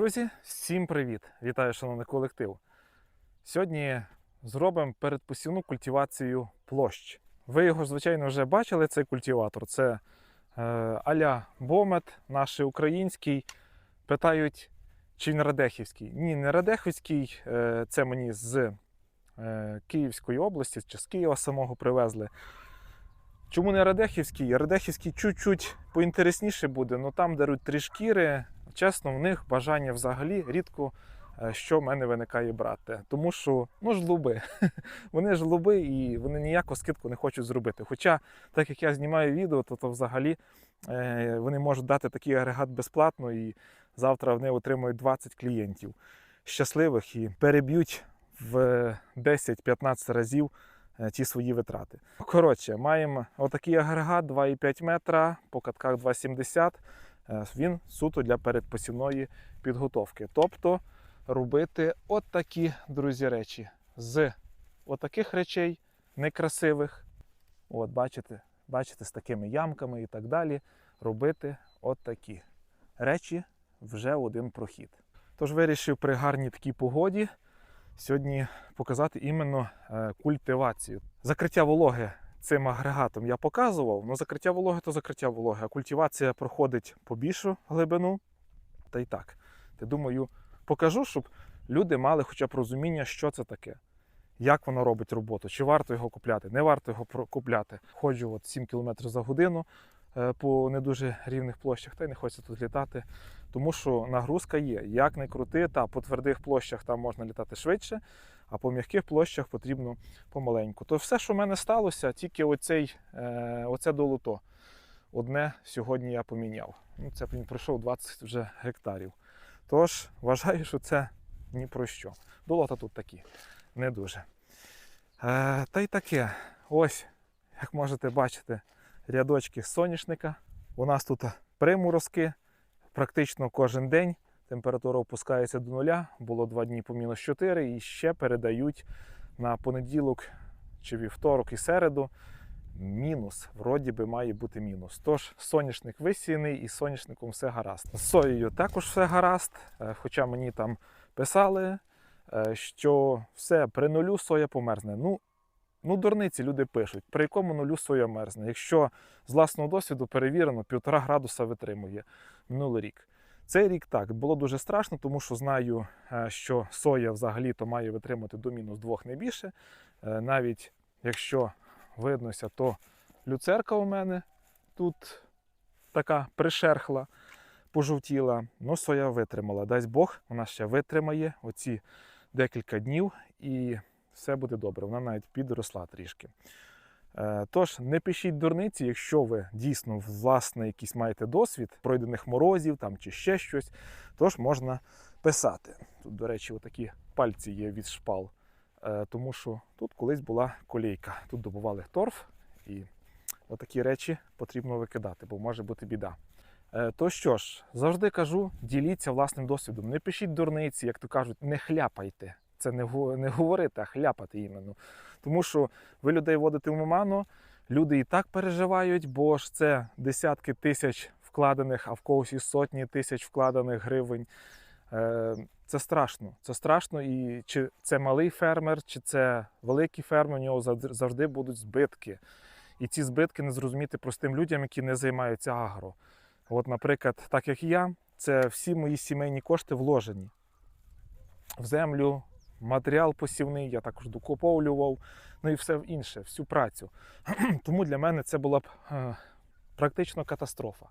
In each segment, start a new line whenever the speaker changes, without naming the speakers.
Друзі, всім привіт! Вітаю, шановний колектив. Сьогодні зробимо передпосівну культивацію площ. Ви його, звичайно, вже бачили, цей культиватор. Це е, аля Бомет, наш український. Питають, чи він Радехівський. Ні, не Радехівський, е, це мені з е, Київської області, чи з Києва самого привезли. Чому не Радехівський? Радехівський чуть-чуть поінтересніше буде, але там даруть три шкіри. Чесно, в них бажання взагалі рідко е, що в мене виникає брати. Тому що ну жлуби. Вони жлуби і вони ніяку скидку не хочуть зробити. Хоча, так як я знімаю відео, то, то взагалі е, вони можуть дати такий агрегат безплатно, і завтра вони отримують 20 клієнтів щасливих і переб'ють в 10-15 разів е, ті свої витрати. Коротше, маємо отакий агрегат 2,5 метра, по катках 2,70. Е, Він суто для передпосівної підготовки. Тобто робити от такі, друзі, речі з отаких речей некрасивих. От, бачите, бачите, з такими ямками і так далі. Робити от такі речі вже один прохід. Тож вирішив при гарній такій погоді сьогодні показати іменно е, культивацію. Закриття вологи цим агрегатом я показував. Ну, закриття вологи то закриття вологи, а культивація проходить по більшу глибину. Та й так. Я думаю, покажу, щоб люди мали хоча б розуміння, що це таке, як воно робить роботу, чи варто його купляти, не варто його купляти. Ходжу от 7 км за годину е, по не дуже рівних площах, та й не хочеться тут літати. Тому що нагрузка є. Як не крути, та по твердих площах там можна літати швидше, а по м'яких площах потрібно помаленьку. То все, що в мене сталося, тільки оцей, е, оце долото. Одне сьогодні я поміняв. Ну, це він пройшов 20 вже гектарів. Тож вважаю, що це ні про що. Долота тут такі, не дуже. Е, та й таке. Ось, як можете бачити, рядочки соняшника. У нас тут приморозки практично кожен день. Температура опускається до нуля. Було два дні по мінус 4 і ще передають на понеділок чи вівторок і середу. Мінус, вроді би має бути мінус. Тож соняшник висіяний і соняшником все гаразд. З соєю також все гаразд. е, Хоча мені там писали, е, що все при нулю соя померзне. Ну, ну дурниці люди пишуть, при якому нулю соя мерзне. Якщо з власного досвіду перевірено, півтора градуса витримує минулий рік. Цей рік так було дуже страшно, тому що знаю, е, що соя взагалі-то має витримати до мінус 2 не більше. Е, Навіть якщо виднося, то люцерка у мене тут така пришерхла, пожовтіла. Ну, соя витримала. Дасть Бог, вона ще витримає оці декілька днів і все буде добре. Вона навіть підросла трішки. Е, Тож не пишіть дурниці, якщо ви дійсно власне якийсь маєте досвід пройдених морозів там чи ще щось, тож можна писати. Тут, до речі, отакі пальці є від шпал, Е, тому що тут колись була колійка. Тут добували торф, і отакі речі потрібно викидати, бо може бути біда. Е, То що ж, завжди кажу, діліться власним досвідом. Не пишіть дурниці, як то кажуть, не хляпайте. Це не, не говорити, а хляпати іменно. Тому що ви людей водите в оману, люди і так переживають, бо ж це десятки тисяч вкладених, а в когось і сотні тисяч вкладених гривень. Е, Це страшно. Це страшно, і чи це малий фермер, чи це великий фермер, у нього завжди- будуть збитки. І ці збитки не зрозуміти простим людям, які не займаються агро. От, наприклад, так як я, це всі мої сімейні кошти вложені в землю, матеріал посівний, я також докуповлював, ну і все інше, всю працю. Тому для мене це була б е, практично катастрофа.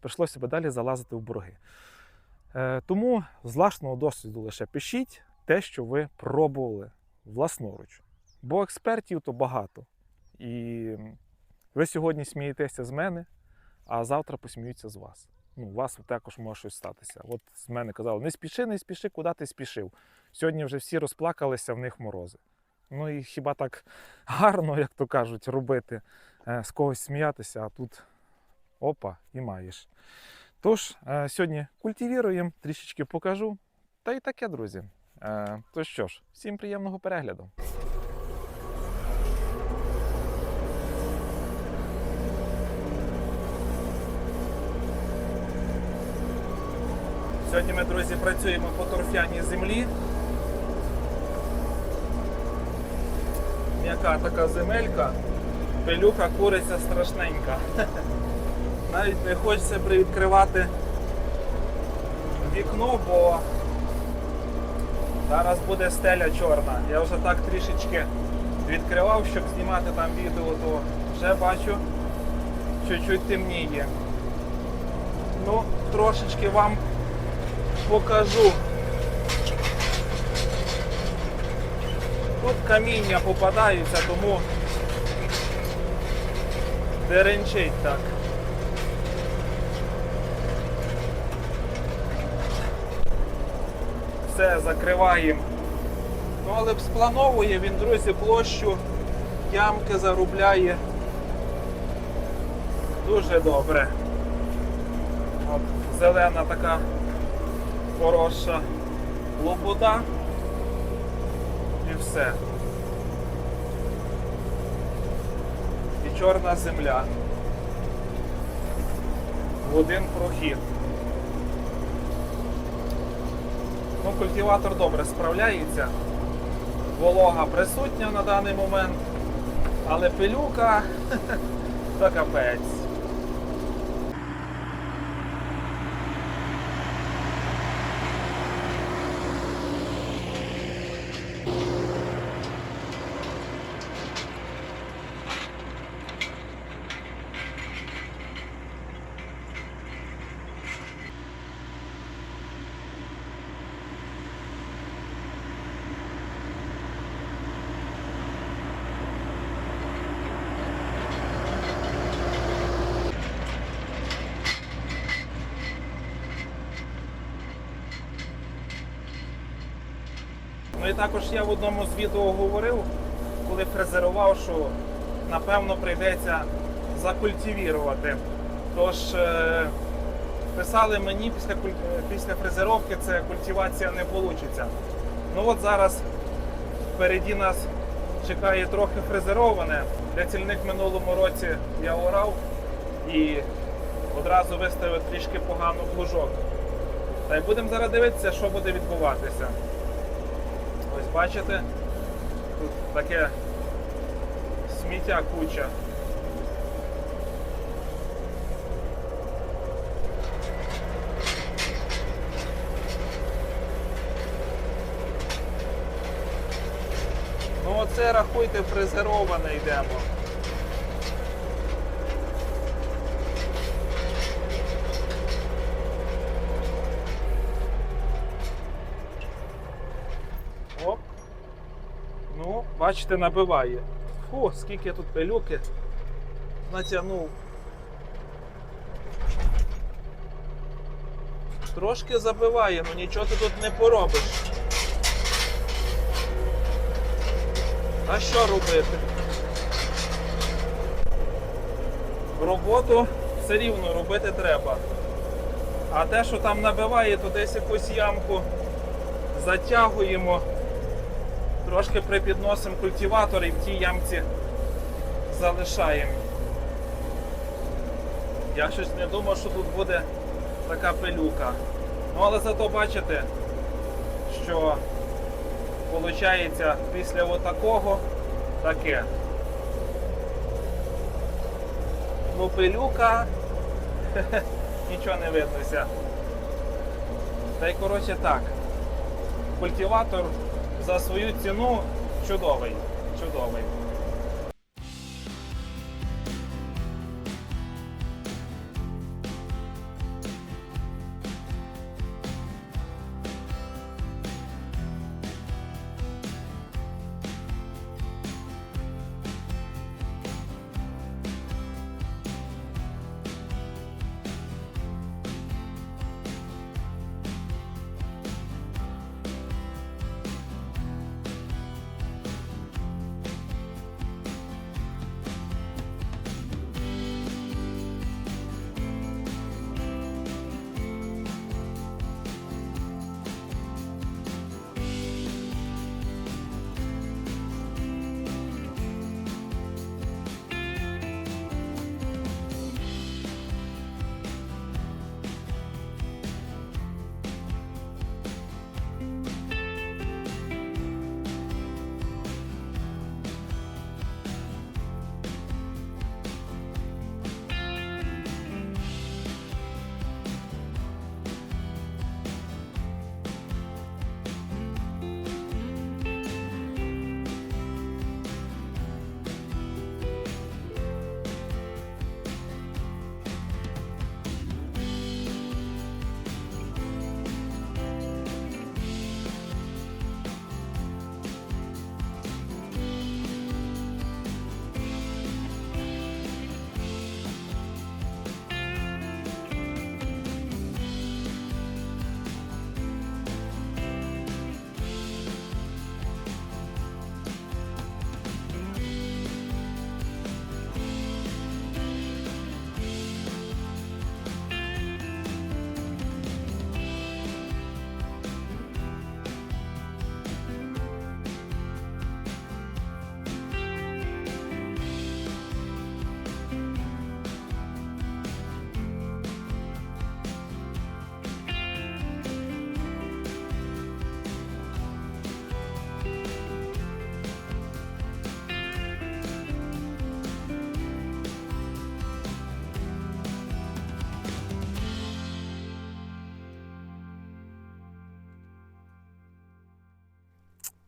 Прийшлося б далі залазити в борги. Е, тому з власного досвіду лише пишіть те, що ви пробували власноруч. Бо експертів то багато. І ви сьогодні смієтеся з мене, а завтра посміються з вас. Ну, у вас також може щось статися. От з мене казали, не спіши, не спіши, куди ти спішив. Сьогодні вже всі розплакалися, в них морози. Ну і хіба так гарно, як то кажуть, робити, е, з когось сміятися, а тут опа, і маєш. Тож, е, сьогодні культивіруємо, трішечки покажу. Та й таке, друзі. Е, То що ж, всім приємного перегляду. Сьогодні ми, друзі, працюємо по торфяній землі. М'яка така земелька, пилюка куриця страшненька. Навіть не хочеться привідкривати вікно, бо зараз буде стеля чорна. Я вже так трішечки відкривав, щоб знімати там відео, то вже бачу, чуть-чуть темніє. Ну, трошечки вам покажу. Тут каміння попадаються, тому деренчить так. Все, закриваємо. Ну, але сплановує він, друзі, площу ямки заробляє дуже добре. От, зелена така хороша лобода і все. І чорна земля. В один прохід. Ну, культиватор добре справляється. Волога присутня на даний момент, але пилюка то капець. Ну і також я в одному з відео говорив, коли фрезерував, що напевно прийдеться закультивірувати. Тож е, писали мені після, після фрезеровки це культивація не вийде. Ну от зараз впереді нас чекає трохи фрезероване. Для цільних минулому році я орав і одразу виставив трішки погану плужок. Та й будемо зараз дивитися, що буде відбуватися. Бачите, тут таке сміття куча. Ну оце рахуйте фрезероване йдемо. Оп. Ну, бачите, набиває. Фу, скільки тут пилюки. Натягнув. Трошки забиває, ну нічого ти тут не поробиш. А що робити? Роботу все рівно робити треба. А те, що там набиває, то десь якусь ямку затягуємо, трошки припідносимо культиватор і в тій ямці залишаємо. Я щось не думав, що тут буде така пилюка. Ну але зато бачите, що виходить після отакого таке. Ну пилюка нічого не виднося. Та й коротше так. Культиватор за свою ціну чудовий. Чудовий.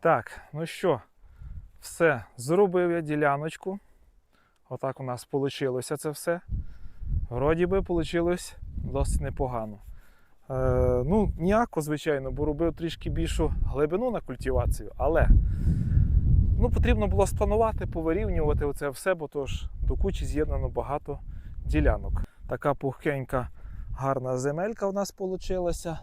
Так, ну що, все, зробив я діляночку. Отак у нас вийшло це все. Вроді би вийшло досить непогано. Е, ну, ніяко, звичайно, бо робив трішки більшу глибину на культивацію, але ну, потрібно було спланувати, повирівнювати оце все, бо то ж до кучі з'єднано багато ділянок. Така пухкенька, гарна земелька у нас вийшла.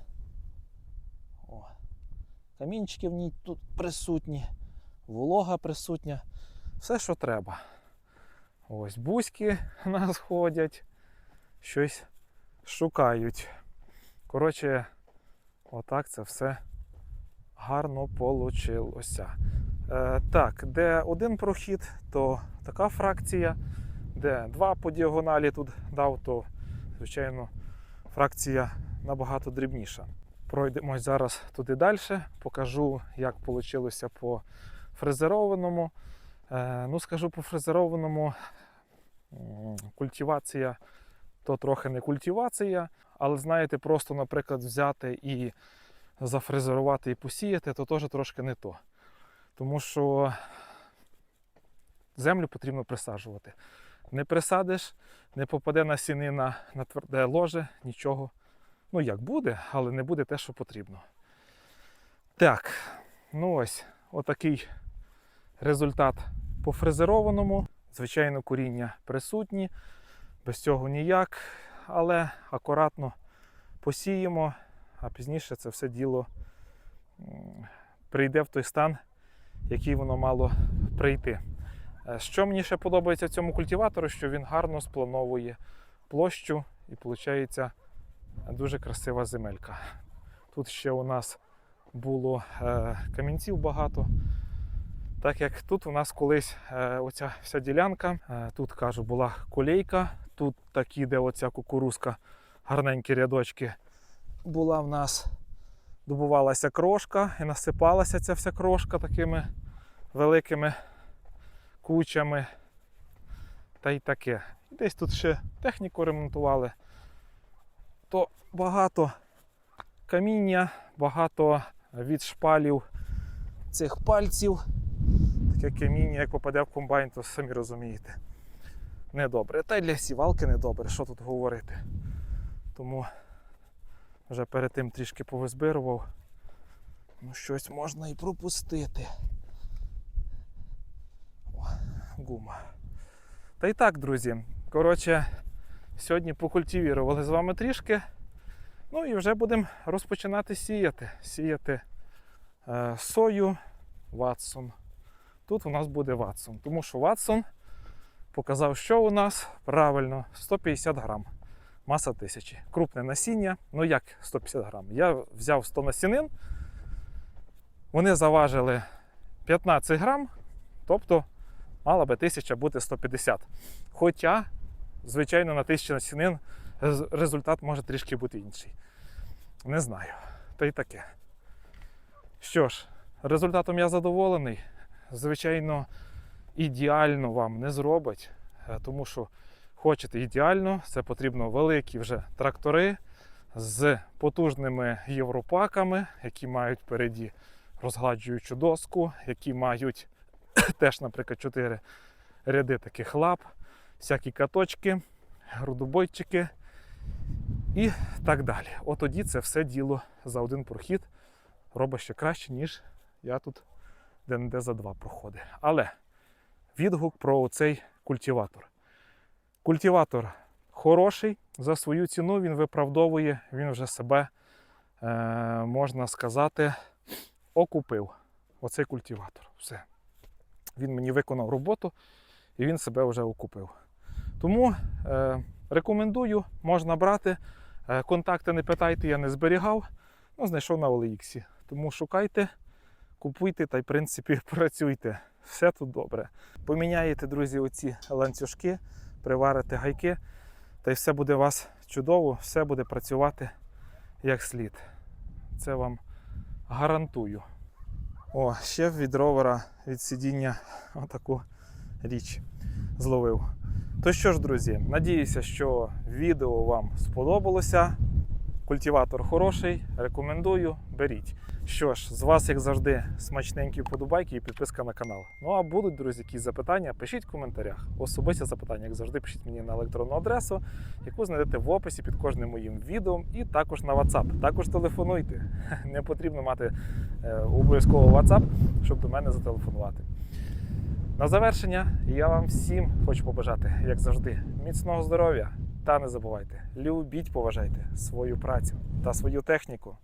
Камінчики в ній тут присутні, волога присутня, все, що треба. Ось бузьки нас ходять, щось шукають. Коротше, отак це все гарно получилося. Е, так, де один прохід, то така фракція, де два по діагоналі тут дав, то, звичайно, фракція набагато дрібніша. Пройдемось зараз туди далі, покажу, як вийшло по фрезерованому. Е, ну, скажу по фрезерованому, культивація то трохи не культивація, але знаєте, просто, наприклад, взяти і зафрезерувати і посіяти, то теж трошки не то. Тому що землю потрібно присаджувати. Не присадиш, не попаде насінина на тверде ложе, нічого. Ну як буде, але не буде те, що потрібно. Так, ну ось, отакий результат по фрезерованому. Звичайно, коріння присутні, без цього ніяк, але акуратно посіємо, а пізніше це все діло прийде в той стан, який воно мало прийти. Е, Що мені ще подобається в цьому культиватору, що він гарно сплановує площу і виходить дуже красива земелька. Тут ще у нас було е, камінців багато. Так як тут у нас колись е, оця вся ділянка, е, тут кажу, була колейка, тут такі, де оця кукурузка, гарненькі рядочки, була в нас, добувалася крошка і насипалася ця вся крошка такими великими кучами. Та й таке. Десь тут ще техніку ремонтували. То багато каміння, багато від шпалів цих пальців. Таке каміння, як попаде в комбайн, то самі розумієте. Недобре. Та й для сівалки недобре, що тут говорити. Тому вже перед тим трішки повизбирував. Ну, щось можна і пропустити. О, гума. Та й так, друзі. Коротше, сьогодні покультивірували з вами трішки. Ну і вже будемо розпочинати сіяти. Сіяти е, сою Ватсон. Тут у нас буде Ватсон. Тому що Ватсон показав, що у нас правильно 150 грам. Маса тисячі. Крупне насіння. Ну як 150 грам? Я взяв 100 насінин. Вони заважили 15 грам, тобто мала би 1000 бути 150. Хоча, звичайно, на 1000 насінин результат може трішки бути інший. Не знаю. Та й таке. Що ж, результатом я задоволений. Звичайно, ідеально вам не зробить, е, тому що хочете ідеально, це потрібно великі вже трактори з потужними європаками, які мають впереді розгладжуючу доску, які мають теж, наприклад, 4 ряди таких лап, всякі каточки, грудобойчики і так далі. От тоді це все діло за один прохід робить ще краще, ніж я тут де-не-де за два проходи. Але відгук про цей культиватор. Культиватор хороший, за свою ціну він виправдовує, він вже себе, е, можна сказати, окупив. Оцей культиватор. Все. Він мені виконав роботу і він себе вже окупив. Тому е, рекомендую, можна брати. Е, контакти не питайте, я не зберігав. Ну, знайшов на OLX. Тому шукайте, купуйте та й в принципі працюйте. Все тут добре. Поміняєте, друзі, оці ланцюжки, приварите гайки, та й все буде у вас чудово, все буде працювати як слід. Це вам гарантую. О, ще від ровера від сидіння отаку річ зловив. То що ж, друзі, надіюся, що відео вам сподобалося. Культиватор хороший, рекомендую, беріть. Що ж, з вас, як завжди, смачненькі вподобайки і підписка на канал. Ну а будуть, друзі, якісь запитання, пишіть в коментарях. Особисті запитання, як завжди, пишіть мені на електронну адресу, яку знайдете в описі під кожним моїм відео, і також на WhatsApp. Також телефонуйте. Не потрібно мати е, обов'язково WhatsApp, щоб до мене зателефонувати. На завершення я вам всім хочу побажати, як завжди, міцного здоров'я. Та не забувайте, любіть, поважайте свою працю та свою техніку.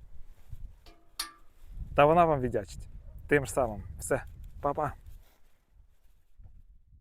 Та вона вам віддячить. Тим самим. Все, па-па.